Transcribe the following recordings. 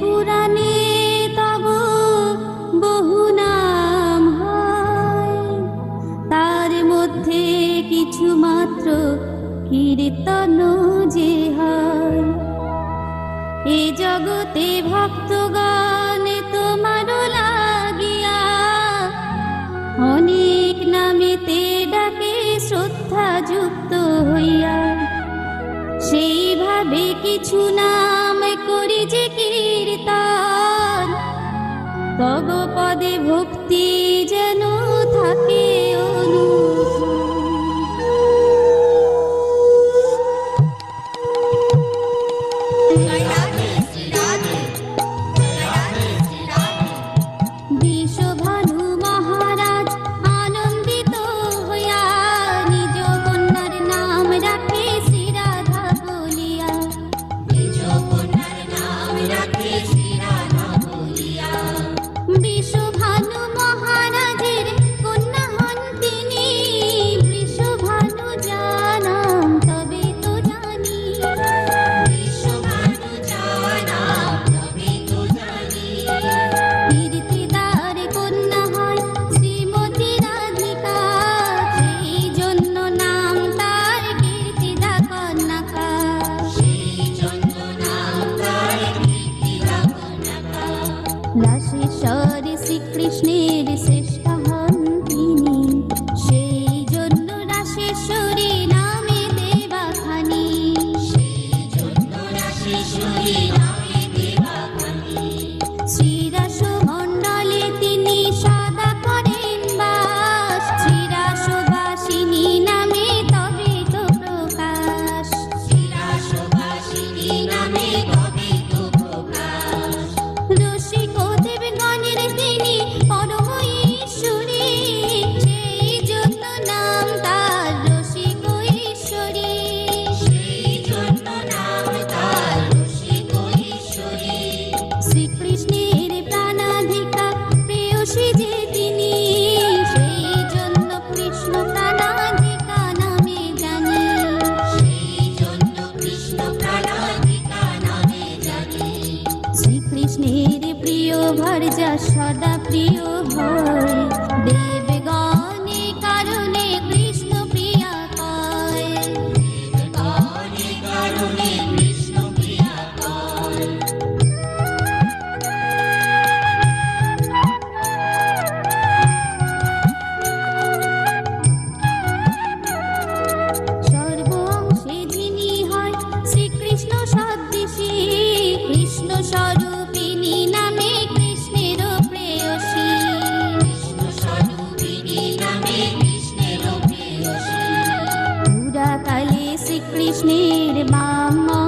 পুরাণে বহু নাম তার মধ্যে কিছু কীর্তন যে হয়। এ জগতে লাগিয়া অনেক নামেতে ডাকে হইয়া। সেইভাবে কিছু নাম করি যে তব পদে ভক্তি। সদা প্রিয় হয়ে দেব স্নেহের মামা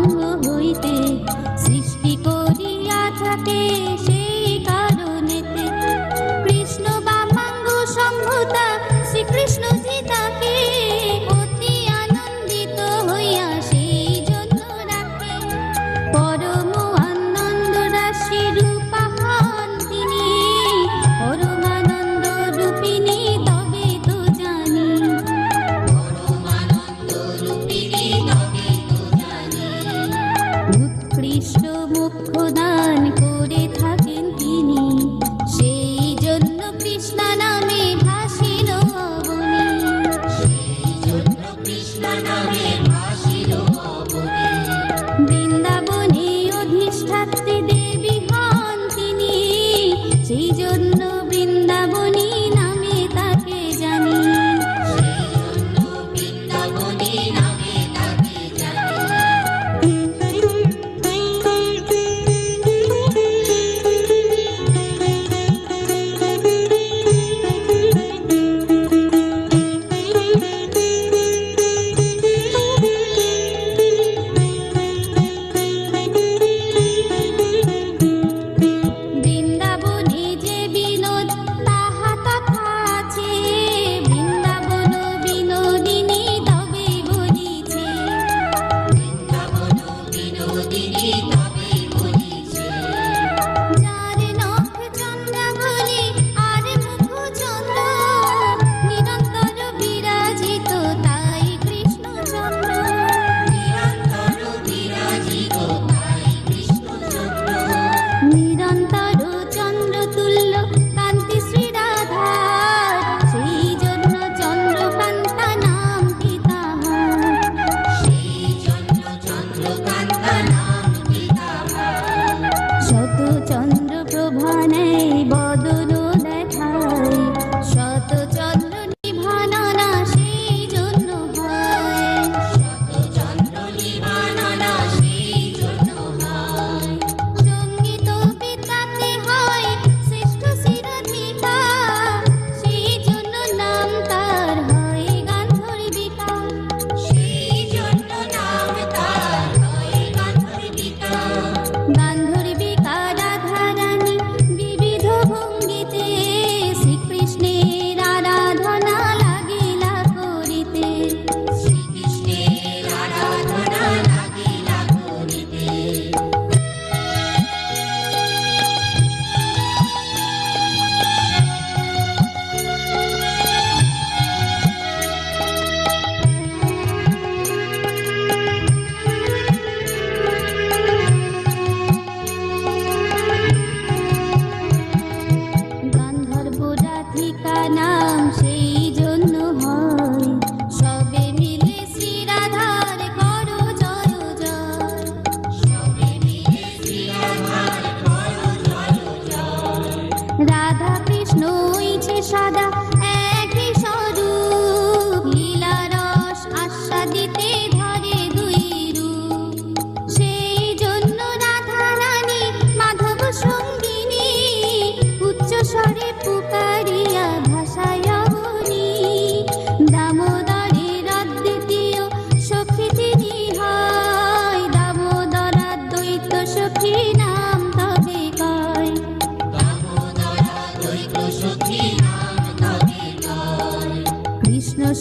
Krishna. Na. Gandharvika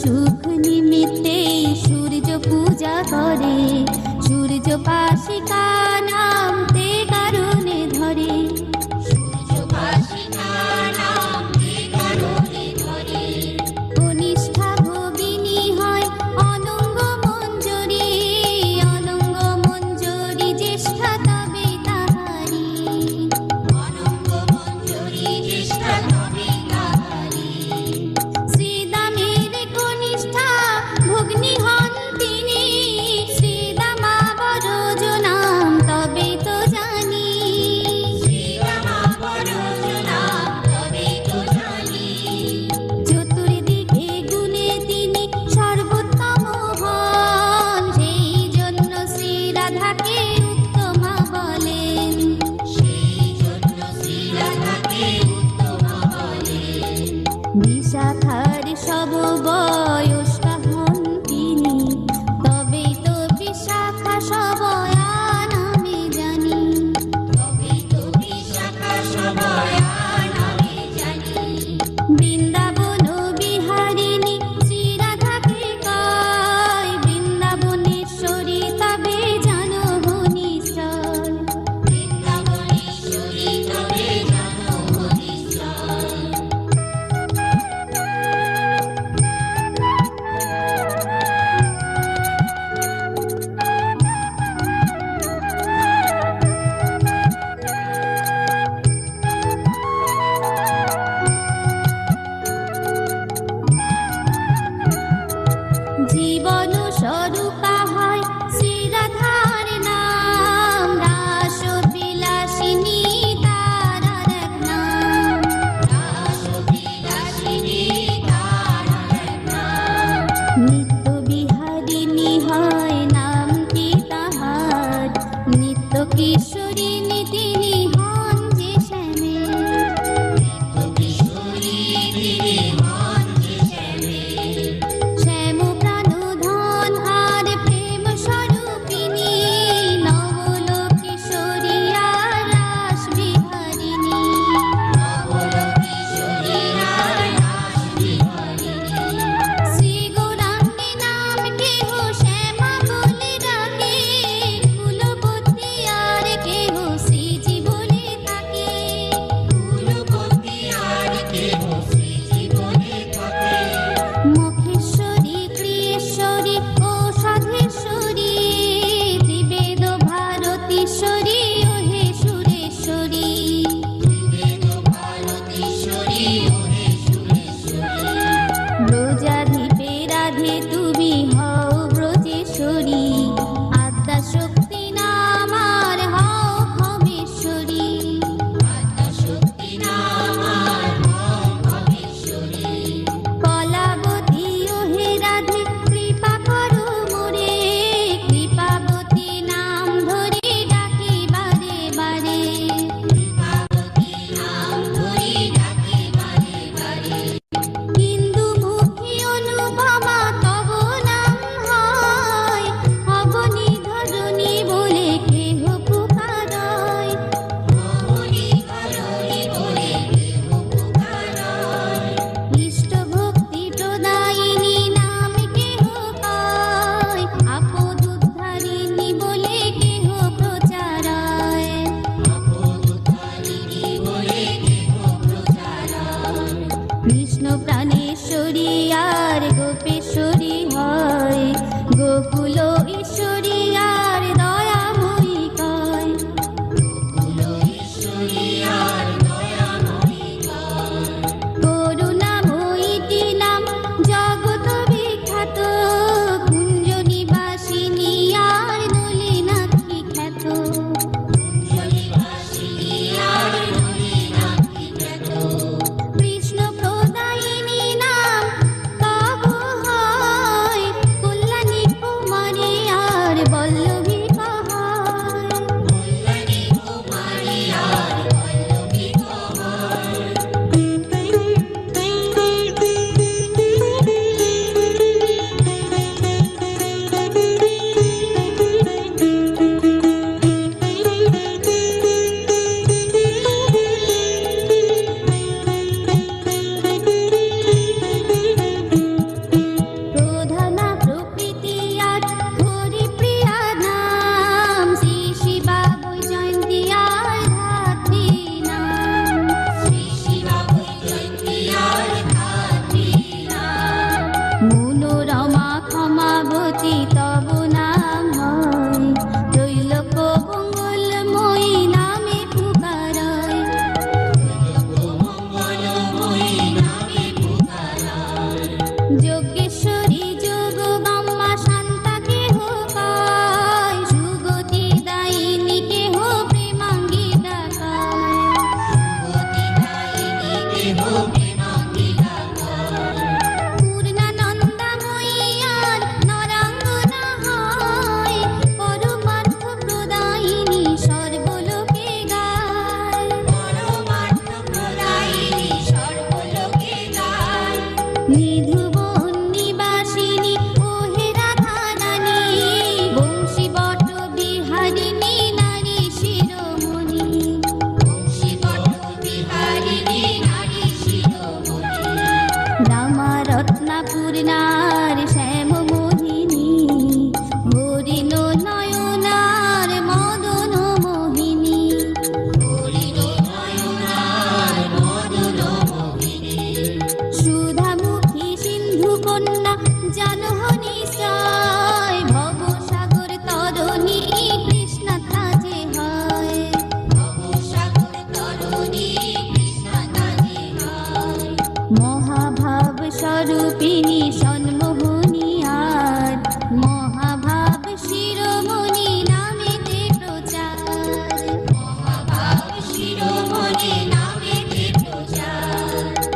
Krishna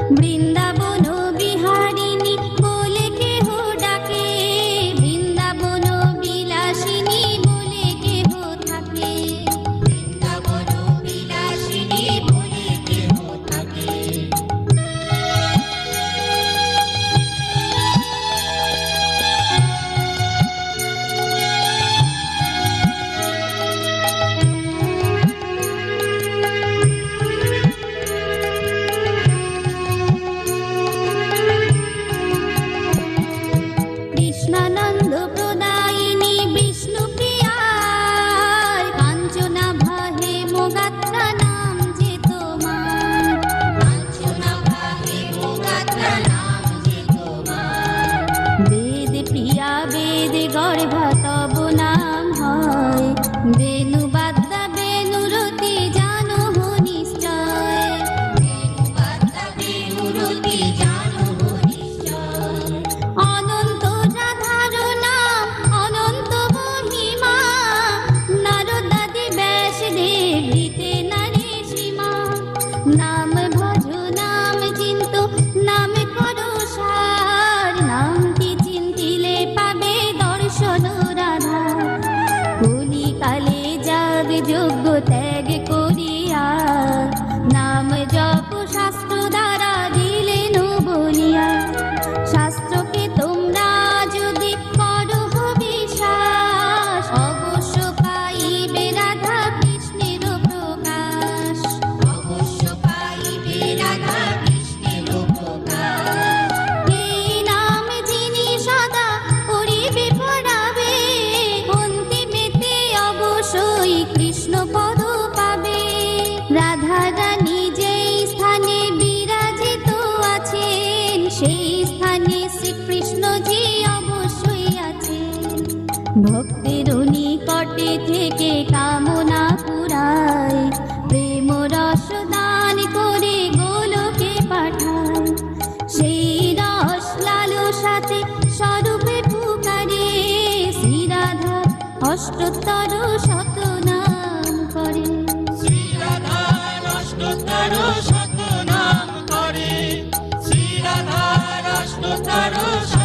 brinda. Krishna পদ পাবে। রাধা রানী যেই স্থানে বিরাজিত আছেন, সেই স্থানে শ্রীকৃষ্ণ অবশ্যই আছে ভক্তের নিকটে থেকে কামনা পুরায়, প্রেম রস দান করে গোলকে পাঠায়। সেই রস লালো সাথে স্বরূপে পুকারে, শ্রীরাধা অষ্টতা Lazarus.